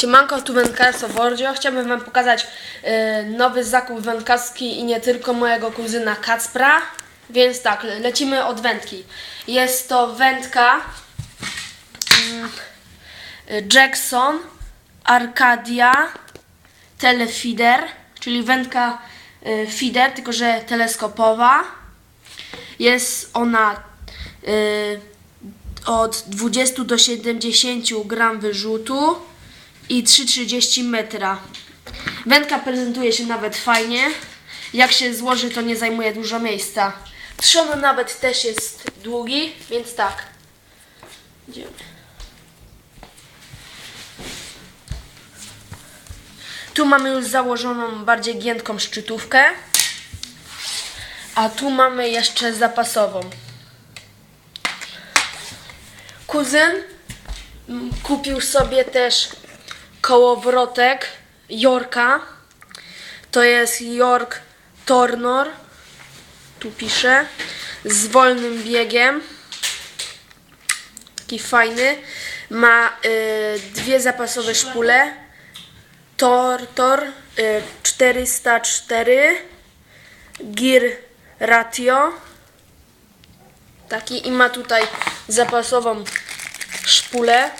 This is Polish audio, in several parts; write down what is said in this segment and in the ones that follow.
Siemanko, tu wędkarstwo Wordzio. Chciałbym Wam pokazać e, nowy zakup wędkarski i nie tylko mojego kuzyna Kacpra. Więc tak, le- lecimy od wędki. Jest to wędka mm, Jackson Arcadia Telefeeder, czyli wędka e, feeder, tylko że teleskopowa. Jest ona e, od 20 do 70 gram wyrzutu i 3,30 metra. Wędka prezentuje się nawet fajnie. Jak się złoży, to nie zajmuje dużo miejsca. Trzon nawet też jest długi, więc tak. Idziemy. Tu mamy już założoną bardziej giętką szczytówkę. A tu mamy jeszcze zapasową. Kuzyn mm, kupił sobie też kołowrotek Yorka. To jest York Tornor. Tu pisze. Z wolnym biegiem. Taki fajny. Ma y, dwie zapasowe szpule. Tortor y, 404. Gear Ratio. Taki i ma tutaj zapasową szpulę.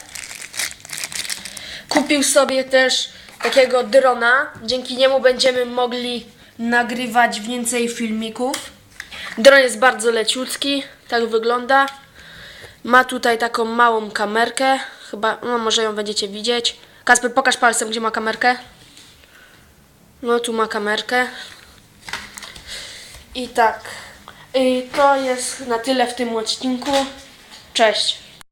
Kupił sobie też takiego drona. Dzięki niemu będziemy mogli nagrywać więcej filmików. Dron jest bardzo leciutki, tak wygląda. Ma tutaj taką małą kamerkę. Chyba, no może ją będziecie widzieć. Kasper, pokaż palcem, gdzie ma kamerkę. No tu ma kamerkę. I tak. I to jest na tyle w tym odcinku. Cześć.